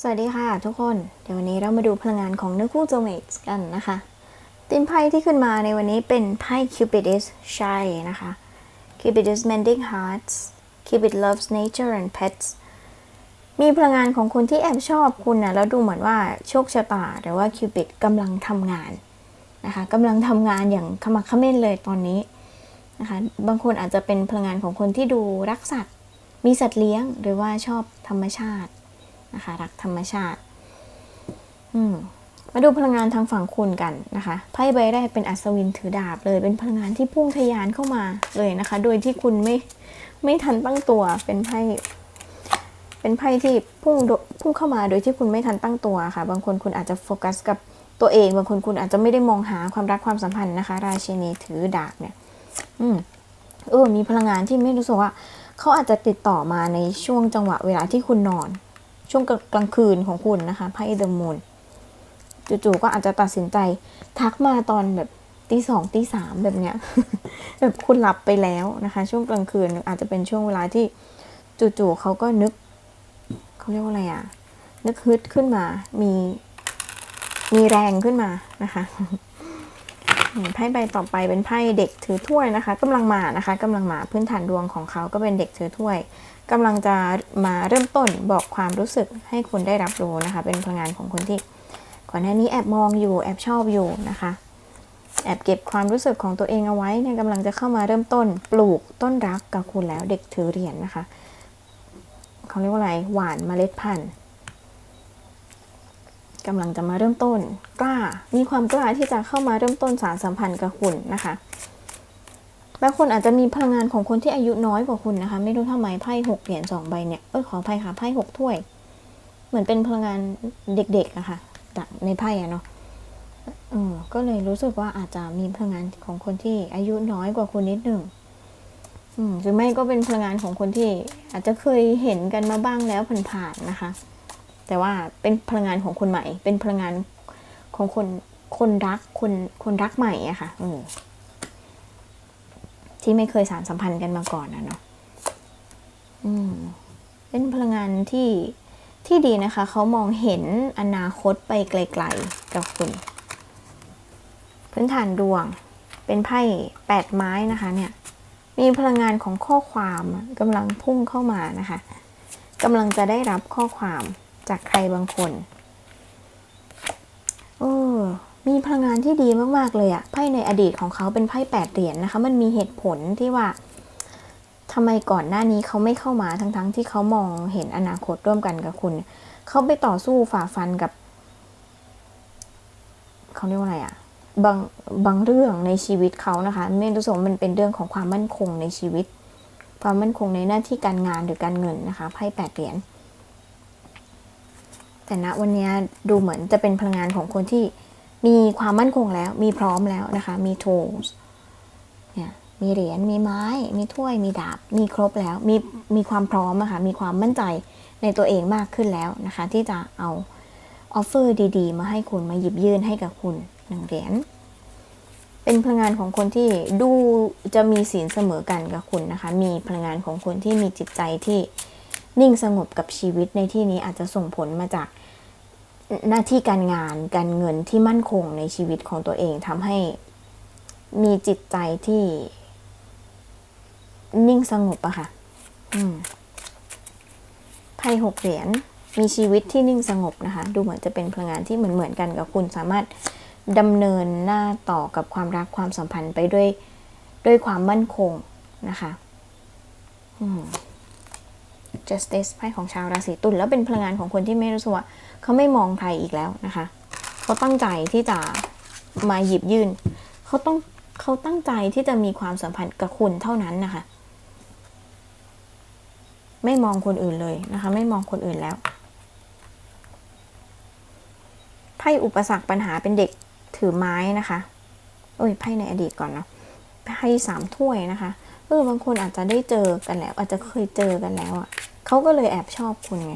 สวัสดีค่ะทุกคน เดี๋ยววันนี้เรามาดูพลังงานของเนื้อคู่ s o u l mates กันนะคะตินไพ่ที่ขึ้นมาในวันนี้เป็นไพ่ Cupidus ใช่นะคะ Cupidus mending hearts Cupid loves nature and pets มีพลังงานของคนที่แอบชอบคุณนะแล้วดูเหมือนว่าโชคชะตาหรือว่า Cupid กำลังทำงานนะคะกำลังทำงานอย่างขมักเขม้นเลยตอนนี้นะคะบางคนอาจจะเป็นพลังงานของคนที่ดูรักสัตว์ มีสัตว์เลี้ยงหรือว่าชอบธรรมชาติ นะคะ รักธรรมชาติ อืมมาดูพลังงานทางฝั่งคุณกันนะคะไพ่ใบแรกเป็นอัศวินถือดาบเลย เป็นพลังงานที่พุ่งทะยานเข้ามาเลยนะคะ โดยที่คุณไม่ไม่ทันตั้งตัวเป็นไพ่เป็นไพ่ที่พุ่งพุ่งเข้ามาโดยที่คุณไม่ทันตั้งตัวค่ะ บางคนคุณอาจจะโฟกัสกับตัวเอง บางคนคุณอาจจะไม่ได้มองหาความรักความสัมพันธ์นะคะ ราชินีถือดาบเนี่ย อืมเออมีพลังงานที่ไม่รู้สึกว่าเขาอาจจะติดต่อมาในช่วงจังหวะเวลาที่คุณนอน ช่วงกลางคืนของคุณนะคะไพ่เดอะมูนจู่ๆก็อาจจะตัดสินใจทักมาตอนแบบตีสองตีสามแบบเนี้ยแบบคุณหลับไปแล้วนะคะ ช่วงกลางคืนอาจจะเป็นช่วงเวลาที่จู่ๆเขาก็นึกเขาเรียกว่าอะไรอะนึกฮึดขึ้นมา มีมีแรงขึ้นมานะคะ ไพ่ใบต่อไปเป็นไพ่เด็กถือถ้วยนะคะกำลังมานะคะกำลังมาพื้นฐานดวงของเขาก็เป็นเด็กถือถ้วยกำลังจะมาเริ่มต้นบอกความรู้สึกให้คุณได้รับรู้นะคะ เป็นพลังงานของคนที่ก่อนหน้านี้แอบมองอยู่แอบชอบอยู่นะคะ แอบเก็บความรู้สึกของตัวเองเอาไว้เนี่ยกำลังจะเข้ามาเริ่มต้นปลูกต้นรักกับคุณแล้วเด็กถือเหรียญนนะคะเขาเรียกว่าอะไรหวานเมล็ดพันธุ์ กำลังจะมาเริ่มต้น กล้า มีความกล้าที่จะเข้ามาเริ่มต้นสารสัมพันธ์กับคุณนะคะบางคนอาจจะมีพลังงานของคนที่อายุน้อยกว่าคุณนะคะ ไม่รู้ทำไมไพ่หกเหรียญสองใบเนี่ยเออขออภัยค่ะไพ่หกถ้วย เหมือนเป็นพลังงานเด็กๆอะค่ะในไพ่อะเนาะเออก็เลยรู้สึกว่าอาจจะมีพลังงานของคนที่อายุน้อยกว่าคุณนิดหนึ่งหรือไม่ก็เป็นพลังงานของคนที่อาจจะเคยเห็นกันมาบ้างแล้วผ่านๆนะคะ แต่ว่าเป็นพลังงานของคนใหม่ เป็นพลังงานของคนคนรักคนคนรักใหม่อะค่ะอืที่ไม่เคยสารสัมพันธ์กันมาก่อนนะเนาะอืมเป็นพลังงานที่ที่ดีนะคะ เขามองเห็นอนาคตไปไกลๆกับคุณ พื้นฐานดวง เป็นไพ่แปดไม้นะคะ เนี่ย มีพลังงานของข้อความกำลังพุ่งเข้ามานะคะกำลังจะได้รับข้อความ จากใครบางคน โอ้มีพลังงานที่ดีมาก ๆ เลยอะไพ่ในอดีตของเขาเป็นไพ่แปดเหรียญนนะคะ มันมีเหตุผลที่ว่าทำไมก่อนหน้านี้เขาไม่เข้ามาทั้งๆทที่เขามองเห็นอนาคตร่วมกันกับคุณ เขาไปต่อสู้ฝ่าฟันกับเขาเรียกว่าอะไรอะบางบางเรื่องในชีวิตเขานะคะไม่รู้สึกมันเป็นเรื่องของความมั่นคงในชีวิต ความมั่นคงในหน้าที่การงานหรือการเงินนะคะไพ่แปดเหรียญ แต่ณวันนี้ดูเหมือนจะเป็นพลังงานของคนที่มีความมั่นคงแล้ว มีพร้อมแล้วนะคะ มี tools เนี่ยมีเหรียญมีไม้ มีถ้วย มีดาบ มีครบแล้ว มีมีความพร้อมอะคะ่ะ มีความมั่นใจในตัวเองมากขึ้นแล้วนะคะ ที่จะเอาออฟเฟอร์ดีๆ มาให้คุณมาหยิบยื่นให้กับคุณหนึ่งเหรียญเป็นพลังงานของคนที่ดูจะมีศีลเสมอกันกับคุณนะคะ มีพลังงานของคนที่มีจิตใจที่ นิ่งสงบกับชีวิตในที่นี้อาจจะส่งผลมาจากหน้าที่การงานการเงินที่มั่นคงในชีวิตของตัวเองทำให้มีจิตใจที่นิ่งสงบอะค่ะไพ่หกเหรียญมีชีวิตที่นิ่งสงบนะคะ ดูเหมือนจะเป็นพลังงานที่เหมือนเหมือนกันกับคุณสามารถดำเนินหน้าต่อกับความรักความสัมพันธ์ไปด้วยด้วยความมั่นคงนะคะ justice ไพ่ของชาวราศีตุลแล้วเป็นพลังงานของคนที่ไม่รู้สึกว่าเขาไม่มองใครอีกแล้วนะคะ เขาตั้งใจที่จะมาหยิบยื่น เขาต้องเขาตั้งใจที่จะมีความสัมพันธ์กับคุณเท่านั้นนะคะ ไม่มองคนอื่นเลยนะคะ ไม่มองคนอื่นแล้วไพ่อุปสรรคปัญหาเป็นเด็กถือไม้นะคะโอ้ยไพ่ในอดีตก่อนเนาะไพ่สามถ้วยนะคะเออบางคนอาจจะได้เจอกันแล้ว อาจจะเคยเจอกันแล้วอะ เขาก็เลยแอบชอบคุณไง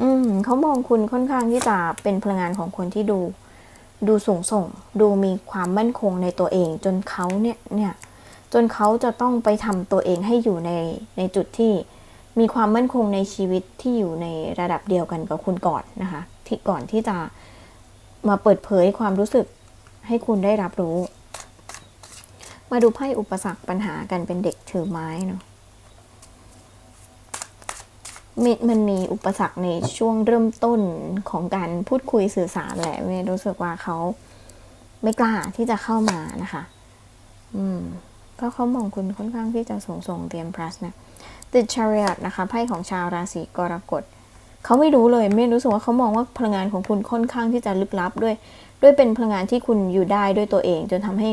อืมเขามองคุณค่อนข้างที่จะเป็นพลังงานของคนที่ดู ดูสูงส่ง ดูมีความมั่นคงในตัวเอง จนเขาเนี่ยเนี่ย จนเขาจะต้องไปทำตัวเองให้อยู่ในในจุดที่มีความมั่นคงในชีวิตที่อยู่ในระดับเดียวกันกับคุณก่อนนะคะ ที่ก่อนที่จะมาเปิดเผยความรู้สึกให้คุณได้รับรู้ มาดูไพ่อุปสรรคปัญหากันเป็นเด็กถือไม้เนาะ มีมันมีอุปสรรคในช่วงเริ่มต้นของการพูดคุยสื่อสารแหละเมย์รู้สึกว่าเขาไม่กล้าที่จะเข้ามานะคะ อืม เพราะเขามองคุณค่อนข้างที่จะสูงส่งเตรียม plus นะ The Chariot นะคะไพ่ของชาวราศีกรกฎเขาไม่รู้เลย ไม่รู้สึกว่าเขามองว่าพลังงานของคุณค่อนข้างที่จะลึกลับด้วย ด้วยเป็นพลังงานที่คุณอยู่ได้ด้วยตัวเอง จนทำให้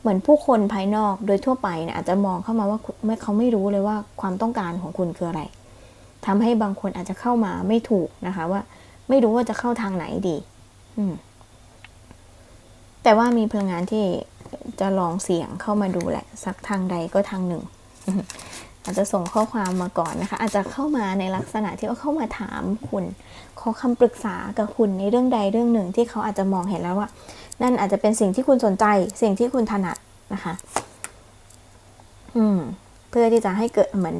เหมือนผู้คนภายนอกโดยทั่วไปนี่ยอาจจะมองเข้ามาว่าไม่เขาไม่รู้เลยว่าความต้องการของคุณคืออะไร ทำให้บางคนอาจจะเข้ามาไม่ถูกนะคะว่าไม่รู้ว่าจะเข้าทางไหนดี อืม แต่ว่ามีพลังงานที่จะลองเสี่ยงเข้ามาดูแหละ สักทางใดก็ทางหนึ่ง อาจจะส่งข้อความมาก่อนนะคะ อาจจะเข้ามาในลักษณะที่ว่าเข้ามาถามคุณ ขอคำปรึกษากับคุณในเรื่องใดเรื่องหนึ่ง ที่เขาอาจจะมองเห็นแล้วว่า นั่นอาจจะเป็นสิ่งที่คุณสนใจ สิ่งที่คุณถนัดนะคะ อืม เพื่อที่จะให้เกิดเหมือน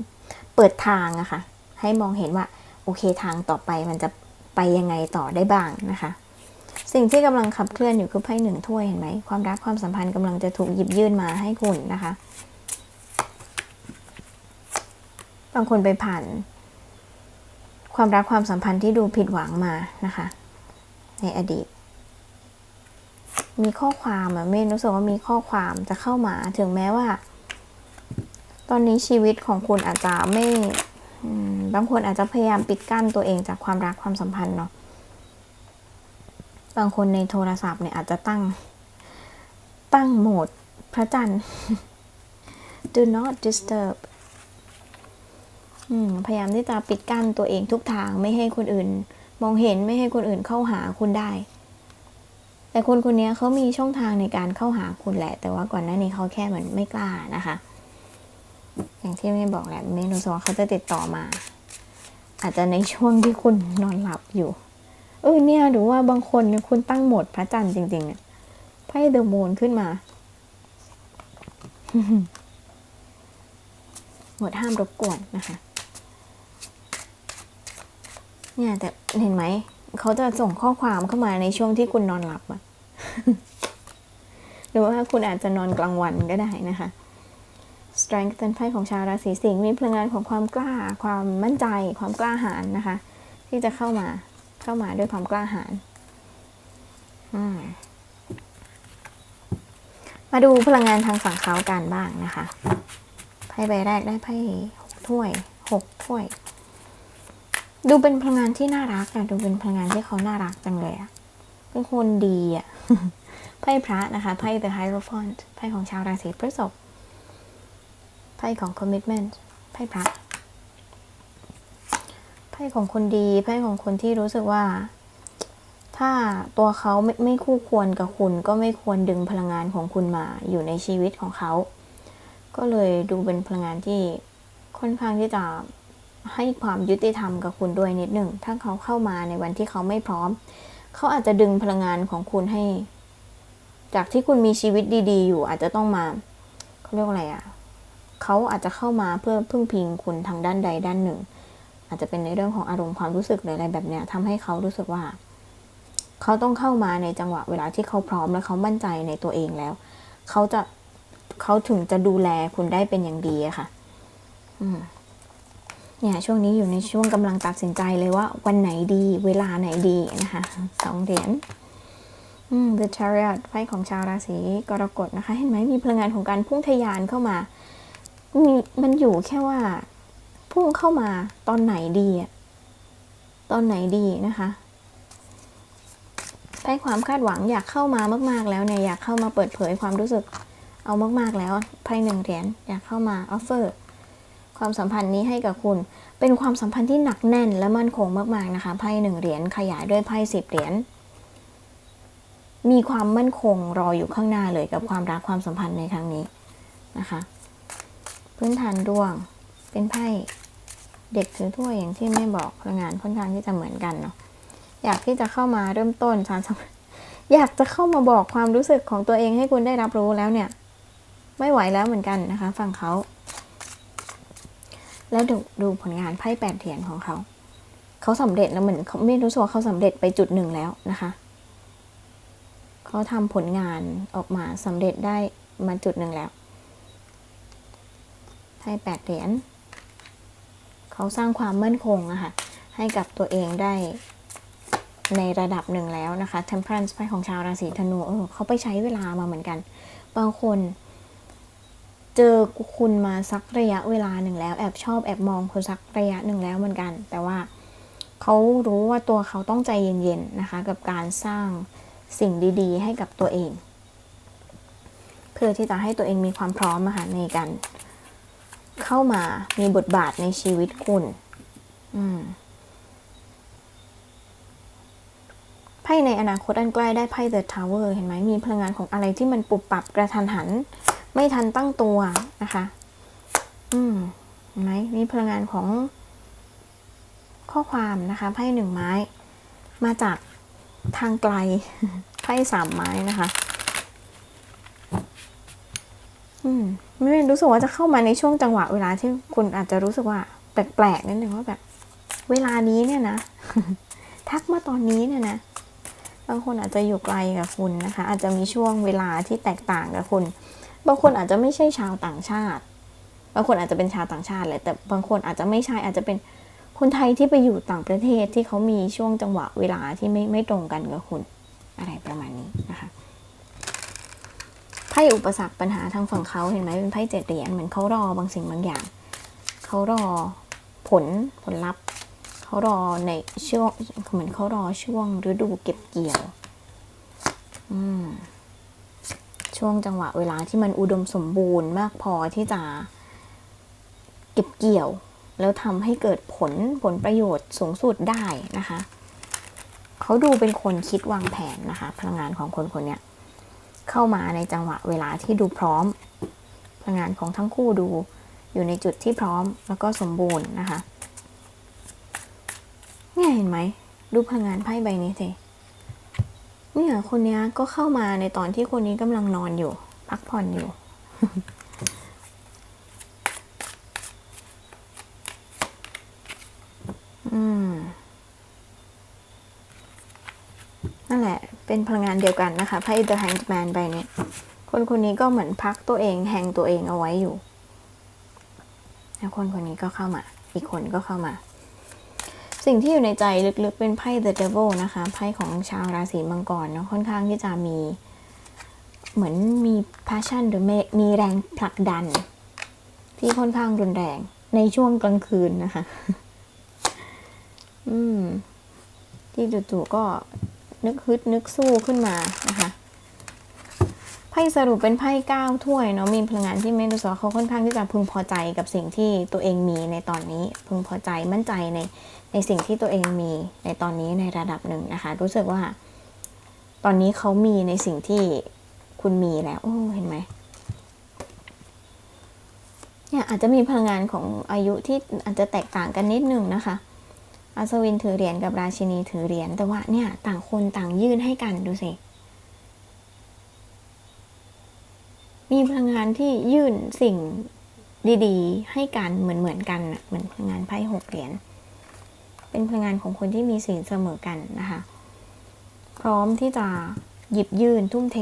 เปิดทางอะคะ่ะ ให้มองเห็นว่าโอเคทางต่อไปมันจะไปยังไงต่อได้บ้างนะคะ สิ่งที่กำลังขับเคลื่อนอยู่คือไพ่หนึ่งถ้วยเห็นไหมความรักความสัมพันธ์กำลังจะถูกหยิบยื่นมาให้คุณนะคะ บางคนไปผ่าน ความรักความสัมพันธ์ที่ดูผิดหวังมานะคะ ในอดีต มีข้อความอะไม่รู้สึกว่ามีข้อความจะเข้ามาถึงแม้ว่า ตอนนี้ชีวิตของคุณอาจจะไม่ บางคนอาจจะพยายามปิดกั้นตัวเองจากความรักความสัมพันธ์เนาะ บางคนในโทรศัพท์เนี่ยอาจจะตั้ง ตั้งโหมดพระจันทร์ do not disturb พยายามที่จะปิดกั้นตัวเองทุกทางไม่ให้คนอื่น มองเห็นไม่ให้คนอื่นเข้าหาคุณได้ แต่คนคนนี้เขามีช่องทางในการเข้าหาคุณแหละ แต่ว่าก่อนหน้านี้เขาแค่เหมือนไม่กล้านะคะ อย่างที่ไม่บอกแหละไม่รู้สึกว่าเขาจะติดต่อมา อาจจะในช่วงที่คุณนอนหลับอยู่เออเนี่ยดูว่าบางคนคุณตั้งโหมดพระจันทร์จริงๆเนี่ยไพ่เดอะมูนขึ้นมาหมดห้ามรบกวนนะคะ เนี่ยแต่เห็นไหม เขาจะส่งข้อความเข้ามาในช่วงที่คุณนอนหลับอะหรือว่าคุณอาจจะนอนกลางวันก็ได้นะคะ strength เป็นไพ่ของชาวราศีสิงห์มีพลังงานของความกล้า ความมั่นใจ ความกล้าหาญนะคะ ที่จะเข้ามาเข้ามาด้วยความกล้าหาญมาดูพลังงานทางฝั่งเขาการบ้างนะคะไพ่ใบแรกได้ไพ่หกถ้วยหกถ้วย ดูเป็นพลังงานที่น่ารักอะดูเป็นพลังงานที่เขาน่ารักจังเลยอะเป็นคนดีอะไพ่พระนะคะไพ่ The Hierophant ไพ่ของชาวราศีพฤษภ ไพ่ของ Commitment ไพ่พระไพ่ของคนดีไพ่ของคนที่รู้สึกว่า ถ้าตัวเขาไม่ไม่คู่ควรกับคุณ ก็ไม่ควรดึงพลังงานของคุณมาอยู่ในชีวิตของเขา ก็เลยดูเป็นพลังงานที่ค่อนข้างที่จะให้ความยุติธรรมกับคุณด้วยนิดหนึ่ง ถ้าเขาเข้ามาในวันที่เขาไม่พร้อม เขาอาจจะดึงพลังงานของคุณให้ จากที่คุณมีชีวิตดี ๆ อยู่อาจจะต้องมาเขาเรียกว่าอะไรอะ่ะ เขาอาจจะเข้ามาเพื่อพึ่งพิงคุณทางด้านใดด้านหนึ่ง อาจจะเป็นในเรื่องของอารมณ์ความรู้สึกหรืออะไรแบบเนี้ยทำให้เขารู้สึกว่า เขาต้องเข้ามาในจังหวะเวลาที่เขาพร้อมและเขามั่นใจในตัวเองแล้ว เขาจะเขาถึงจะดูแลคุณได้เป็นอย่างดีอะค่ะ อืมเนี่ยช่วงนี้อยู่ในช่วงกำลังตัดสินใจเลยว่าวันไหนดีเวลาไหนดีนะคะสองเหรียญ The Chariot ไพ่ของชาวราศีกรกฎนะคะ เห็นไหมมีพลังงานของการพุ่งทยานเข้ามา มีมันอยู่แค่ว่า พุ่งเข้ามาตอนไหนดีอะตอนไหนดีนะคะไพ่ความคาดหวังอยากเข้ามามาก ๆ แล้วเนี่ยอยากเข้ามาเปิดเผยความรู้สึกเอามาก ๆ แล้วไพ่หนึ่งเหรียญอยากเข้ามาออฟเฟอร์ความสัมพันธ์นี้ให้กับคุณ เป็นความสัมพันธ์ที่หนักแน่นและมั่นคงมาก ๆ นะคะไพ่หนึ่งเหรียญขยายด้วยไพ่สิบเหรียญมีความมั่นคงรออยู่ข้างหน้าเลยกับความรักความสัมพันธ์ในครั้งนี้นะคะ พื้นฐานดวง เป็นไพ่เด็กถือถ้วยอย่างที่ไม่บอกพลังงานค่อนข้างที่จะเหมือนกันเนาะอยากที่จะเข้ามาเริ่มต้นสารสัมอยากจะเข้ามาบอกความรู้สึกของตัวเองให้คุณได้รับรู้แล้วเนี่ย ไม่ไหวแล้วเหมือนกันนะคะ ฝั่งเขา แล้วดูดูผลงานไพ่แปดเหรียญของเขาเขาสำเร็จแล้วเหมือนเขาไม่รู้สึกว่าเขาสำเร็จไปจุดหนึ่งแล้วนะคะเขาทำผลงานออกมาสำเร็จได้มาจุดหนึ่งแล้ว ไพ่แปดเหรียญเขาสร้างความมั่นคงอะค่ะให้กับตัวเองได้ในระดับหนึ่งแล้วนะคะ Temperance ไพ่ของชาวราศีธนูเออเขาไปใช้เวลามาเหมือนกัน บางคน เจอคุณมาสักระยะเวลาหนึ่งแล้ว แอบชอบแอบมองคุณสักระยะหนึ่งแล้วเหมือนกัน แต่ว่าเขารู้ว่าตัวเขาต้องใจเย็นๆนะคะ กับการสร้างสิ่งดี ๆ ให้กับตัวเอง เพื่อที่จะให้ตัวเองมีความพร้อมอะค่ะในการ เข้ามามีบทบาทในชีวิตคุณไพ่ในอนาคตอันใกล้ได้ไพ่ The Tower เห็นไหมมีพลังงานของอะไรที่มันปรับปรับกระทันหัน ไม่ทันตั้งตัวนะคะ อืมเห็นไหมมีพลังงานของข้อความนะคะไพ่หนึ่งไม้ มาจากทางไกลไพ่สามไม้นะคะ ไม่รู้สึกว่าจะเข้ามาในช่วงจังหวะเวลาที่คุณอาจจะรู้สึกว่าแปลกๆนิดนึงว่าแบบ เวลานี้เนี่ยนะ ทักมาตอนนี้เนี่ยนะ บางคนอาจจะอยู่ไกลกับคุณนะคะ อาจจะมีช่วงเวลาที่แตกต่างกับคุณ บางคนอาจจะไม่ใช่ชาวต่างชาติ บางคนอาจจะเป็นชาวต่างชาติแหละแต่บางคนอาจจะไม่ใช่อาจจะเป็นคนไทยที่ไปอยู่ต่างประเทศที่เขามีช่วงจังหวะเวลาที่ไม่ไม่ตรงกันกับคุณ อะไรประมาณนี้นะคะ พ่อุปสรรคปัญหาทางฝั่งเขาเห็นไหมเป็นไพ่เจ็ดเหรียญเหมือนเขารอบางสิ่งบางอย่างเขารอผลผลลัพธ์เขารอในช่วงเหมือนเขารอช่วงฤดูเก็บเกี่ยวอืมช่วงจังหวะเวลาที่มันอุดมสมบูรณ์มากพอที่จะเก็บเกี่ยว แล้วทำให้เกิดผลผลประโยชน์สูงสุดได้นะคะ เขาดูเป็นคนคิดวางแผนนะคะ พลังงานของคนคนเนี้ย เข้ามาในจังหวะเวลาที่ดูพร้อม พลังงานของทั้งคู่ดูอยู่ในจุดที่พร้อมแล้วก็สมบูรณ์นะคะ เนี่ยเห็นไหม ดูพลังงานไพ่ใบนี้สิ เนี่ยคนนี้ก็เข้ามาในตอนที่คนนี้กำลังนอนอยู่ พักผ่อนอยู่ อืม นั่นแหละ เป็นพลังงานเดียวกันนะคะไพ่ The Hanged Man ใบนี้คนคนนี้ก็เหมือนพักตัวเองแฮงตัวเองเอาไว้อยู่ แล้วคนคนนี้ก็เข้ามา อีกคนก็เข้ามา สิ่งที่อยู่ในใจลึกๆเป็นไพ่ The Devil นะคะไพ่ของชาวราศีมังกรเนาะค่อนข้างที่จะมี เหมือนมี passion หรือมีแรงผลักดัน ที่ค่อนข้างรุนแรงในช่วงกลางคืนนะคะ อืม ที่จู่ๆก็ นึกฮึดนึกสู้ขึ้นมานะคะไพ่สรุปเป็นไพ่เก้าถ้วยเนาะมีพลังงานที่ไม่รู้สึกว่าเขาค่อนข้างที่จะพึงพอใจกับสิ่งที่ตัวเองมีในตอนนี้ พึงพอใจมั่นใจในในสิ่งที่ตัวเองมีในตอนนี้ในระดับหนึ่งนะคะ รู้สึกว่า ตอนนี้เขามีในสิ่งที่คุณมีแล้วโอ้เห็นไหมเนี่ยอาจจะมีพลังงานของอายุที่อาจจะแตกต่างกันนิดนึงนะคะ อัศวินถือเหรียญกับราชินีถือเหรียญแต่ว่าเนี่ยต่างคนต่างยื่นให้กันดูสิ มีพลังงานที่ยื่นสิ่งดีๆ ให้กันเหมือนเหมือนกันเหมือนพลังงานไพ่หกเหรียญเป็นพลังงานของคนที่มีสิ่งเสมอกันนะคะ พร้อมที่จะหยิบยื่นทุ่มเท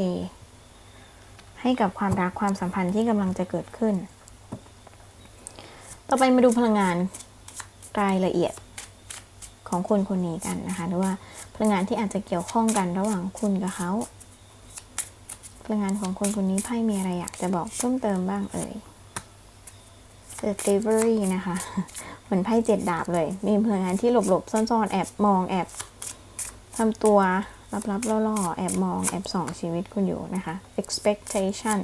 ให้กับความรักความสัมพันธ์ที่กำลังจะเกิดขึ้น ต่อไปมาดูพลังงานรายละเอียด ของคนคนนี้กันนะคะ หรือว่าพลังงานที่อาจจะเกี่ยวข้องกันระหว่างคุณกับเขา พลังงานของคนคนนี้ไพ่มีอะไรอยากจะบอกเพิ่มเติมบ้างเอ่ย The Delivery นะคะ เหมือนไพ่เจ็ดดาบเลย มีพลังงานที่หลบๆซ่อนๆ แอบมองแอบทำตัวลับๆล่อๆ แอบมองแอบส่องชีวิตคุณอยู่นะคะ expectation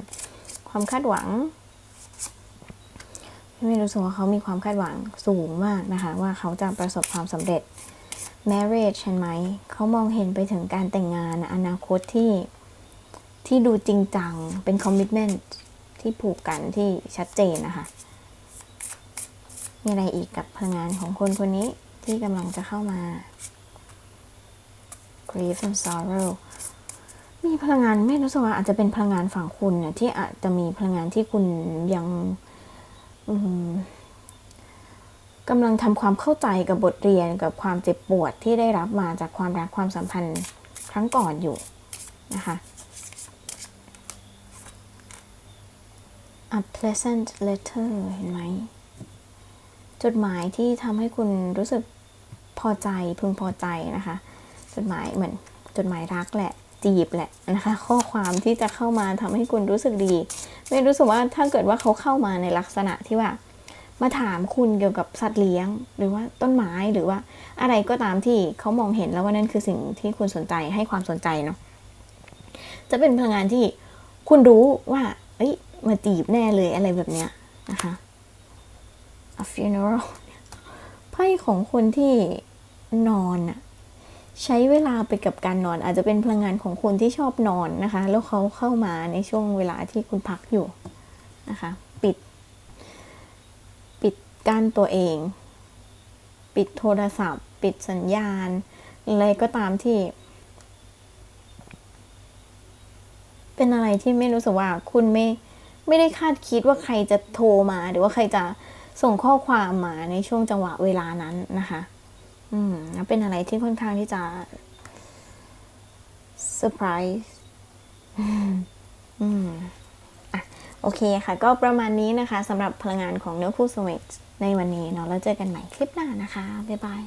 ความคาดหวัง ไม่รู้สึกว่าเขามีความคาดหวังสูงมากนะคะ ว่าเขาจะประสบความสำเร็จ marriage ใช่ไหม เขามองเห็นไปถึงการแต่งงานอนาคตที่ที่ดูจริงจัง เป็น commitment ที่ผูกกันที่ชัดเจนนะคะ มีอะไรอีกกับพลังงานของคนคนนี้ที่กำลังจะเข้ามา grief and sorrow มีพลังงานไม่รู้สึกว่าอาจจะเป็นพลังงานฝั่งคุณเนี่ยที่อาจจะมีพลังงานที่คุณยัง กำลังทำความเข้าใจกับบทเรียนกับความเจ็บปวดที่ได้รับมาจากความรักความสัมพันธ์ครั้งก่อนอยู่นะคะ a pleasant letter เห็นไหม จดหมายที่ทำให้คุณรู้สึกพอใจพึงพอใจนะคะ จดหมายเหมือนจดหมายรักแหละจีบแหละนะคะ ข้อความที่จะเข้ามาทำให้คุณรู้สึกดี ไม่รู้สึกว่าถ้าเกิดว่าเขาเข้ามาในลักษณะที่ว่า มาถามคุณเกี่ยวกับสัตว์เลี้ยง หรือว่าต้นไม้หรือว่าอะไรก็ตามที่เขามองเห็นแล้วว่านั่นคือสิ่งที่คุณสนใจให้ความสนใจเนาะจะเป็นพลังงานที่คุณรู้ว่า เอ้ยมาจีบแน่เลยอะไรแบบเนี้ยนะคะ a funeral ไพ่ของคนที่นอนอะ ใช้เวลาไปกับการนอน อาจจะเป็นพลังงานของคนที่ชอบนอนนะคะ แล้วเขาเข้ามาในช่วงเวลาที่คุณพักอยู่นะคะ ปิด ปิดกั้นตัวเอง ปิดโทรศัพท์ ปิดสัญญาณอะไรก็ตามที่ เป็นอะไรที่ไม่รู้สึกว่าคุณไม่ไม่ได้คาดคิดว่าใครจะโทรมาหรือว่าใครจะส่งข้อความมาในช่วงจังหวะเวลานั้นนะคะ อืมแล้วเป็นอะไรที่ค่อนข้างที่จะเซอร์ไพรส์อืมอะโอเคค่ะ ก็ประมาณนี้นะคะสำหรับพลังงานของเนื้อคู่สวิตในวันนี้เนาะแล้วเจอกันใหม่คลิปหน้านะคะ บ๊ายบาย